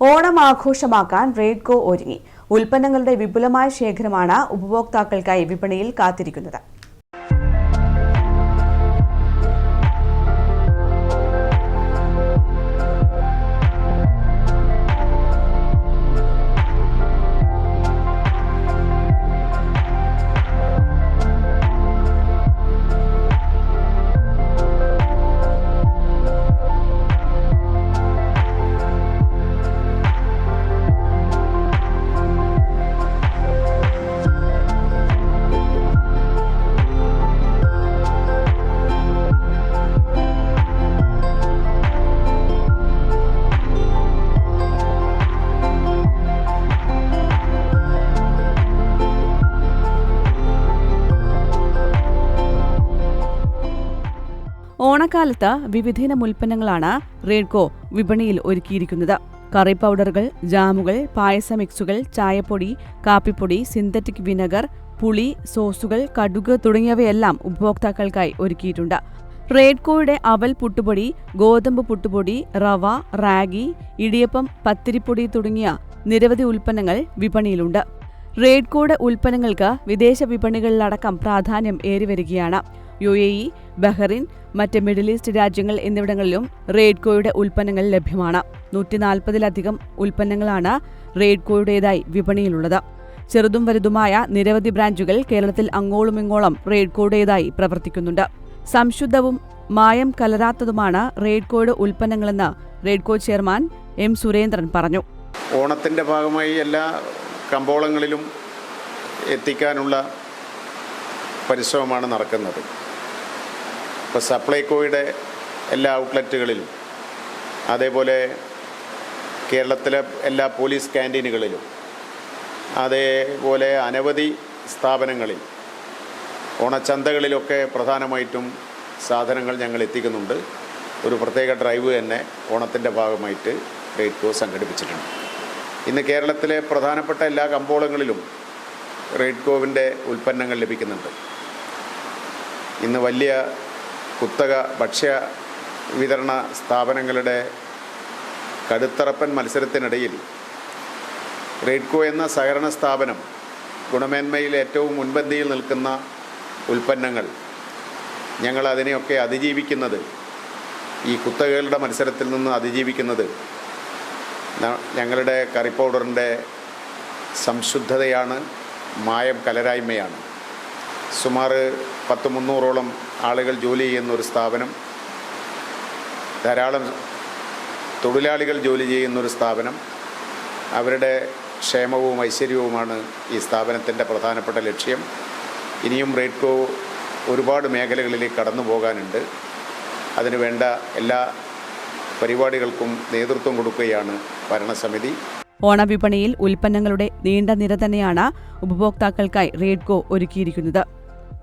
ഓണം ആഘോഷമാക്കാൻ റേഡ്കോ ഒരുങ്ങി. ഉൽപ്പന്നങ്ങളുടെ വിപുലമായ ശേഖരമാണ് ഉപഭോക്താക്കൾക്കായി വിപണിയിൽ കാത്തിരിക്കുന്നത്. ഓണക്കാലത്ത് വിവിധയിനം ഉൽപ്പന്നങ്ങളാണ് റേഡ്കോ വിപണിയിൽ ഒരുക്കിയിരിക്കുന്നത്. കറി പൗഡറുകൾ ജാമുകൾ പായസ മിക്സുകൾ ചായപ്പൊടി കാപ്പിപ്പൊടി സിന്തറ്റിക് വിനെഗർ പുളി സോസുകൾ കടുക് തുടങ്ങിയവയെല്ലാം ഉപഭോക്താക്കൾക്കായി ഒരുക്കിയിട്ടുണ്ട്. റേഡ്കോയുടെ അവൽ പുട്ടുപൊടി ഗോതമ്പ് പുട്ടുപൊടി റവ റാഗി ഇടിയപ്പം പത്തിരിപ്പൊടി തുടങ്ങിയ നിരവധി ഉൽപ്പന്നങ്ങൾ വിപണിയിലുണ്ട്. റേഡ്കോയുടെ ഉൽപ്പന്നങ്ങൾക്ക് വിദേശ വിപണികളിലടക്കം പ്രാധാന്യം ഏറിവരികയാണ്. യു എ ഇ ബഹ്റിൻ മറ്റ് മിഡിൽ ഈസ്റ്റ് രാജ്യങ്ങൾ എന്നിവിടങ്ങളിലും റെയ്ഡ്കോയുടെ ഉൽപ്പന്നങ്ങൾ ലഭ്യമാണ്. നൂറ്റി നാൽപ്പതിലധികം ഉൽപ്പന്നങ്ങളാണ് റെയ്ഡ്കോയുടേതായി വിപണിയിലുള്ളത്. ചെറുതും വലുതുമായ നിരവധി ബ്രാഞ്ചുകൾ കേരളത്തിൽ അങ്ങോളം ഇങ്ങോളം റെയ്ഡ്കോയുടേതായി പ്രവർത്തിക്കുന്നുണ്ട്. സംശുദ്ധവും മായം കലരാത്തതുമാണ് റെയ്ഡ്കോയുടെ ഉൽപ്പന്നങ്ങളെന്ന് റെയ്ഡ്കോ ചെയർമാൻ എം സുരേന്ദ്രൻ പറഞ്ഞു. ഓണത്തിന്റെ ഭാഗമായി എല്ലാ കമ്പോളങ്ങളിലും എത്തിക്കാനുള്ള പരിശ്രമമാണ് നടക്കുന്നത്. ഇപ്പോൾ സപ്ലൈകോയുടെ എല്ലാ ഔട്ട്ലെറ്റുകളിലും അതേപോലെ കേരളത്തിലെ എല്ലാ പോലീസ് ക്യാന്റീനുകളിലും അതേപോലെ അനവധി സ്ഥാപനങ്ങളിൽ ഓണച്ചന്തകളിലൊക്കെ പ്രധാനമായിട്ടും സാധനങ്ങൾ ഞങ്ങൾ എത്തിക്കുന്നുണ്ട്. ഒരു പ്രത്യേക ഡ്രൈവ് തന്നെ ഓണത്തിന്റെ ഭാഗമായിട്ട് റേറ്റ് ഗോ സംഘടിപ്പിച്ചിട്ടുണ്ട്. ഇന്ന് കേരളത്തിലെ പ്രധാനപ്പെട്ട എല്ലാ കമ്പോളങ്ങളിലും റേഡ്കോവിന്റെ ഉൽപ്പന്നങ്ങൾ ലഭിക്കുന്നുണ്ട്. ഇന്ന് വലിയ കുത്തക ഭക്ഷ്യ വിതരണ സ്ഥാപനങ്ങളുടെ കടുത്തറപ്പൻ മത്സരത്തിനിടയിൽ റേഡ്കോ എന്ന സഹകരണ സ്ഥാപനം ഗുണമേന്മയിൽ ഏറ്റവും മുൻപന്തിയിൽ നിൽക്കുന്ന ഉൽപ്പന്നങ്ങൾ. ഞങ്ങൾ അതിനെയൊക്കെ അതിജീവിക്കുന്നത് ഈ കുത്തകകളുടെ മത്സരത്തിൽ നിന്ന് അതിജീവിക്കുന്നത് ഞങ്ങളുടെ കറി പൗഡറിന്റെ സംശുദ്ധതയാണ് മായം കലരായ്മയാണ്. സുമാർ പത്ത് മുന്നൂറോളം ആളുകൾ ജോലി ചെയ്യുന്ന ഒരു സ്ഥാപനം ധാരാളം തൊഴിലാളികൾ ജോലി ചെയ്യുന്ന ഒരു സ്ഥാപനം അവരുടെ ക്ഷേമവും ഐശ്വര്യവുമാണ് ഈ സ്ഥാപനത്തിന്റെ പ്രധാനപ്പെട്ട ലക്ഷ്യം. ഇനിയും റേഡ്കോ ഒരുപാട് മേഖലകളിലേക്ക് കടന്നു പോകാനുണ്ട്. അതിനുവേണ്ട എല്ലാ പരിപാടികൾക്കും നേതൃത്വം കൊടുക്കുകയാണ് ഭരണസമിതി. ഓണവിപണിയിൽ ഉൽപ്പന്നങ്ങളുടെ നീണ്ട നിര തന്നെയാണ് ഉപഭോക്താക്കൾക്കായി റേഡ്കോ ഒരുക്കിയിരിക്കുന്നത്.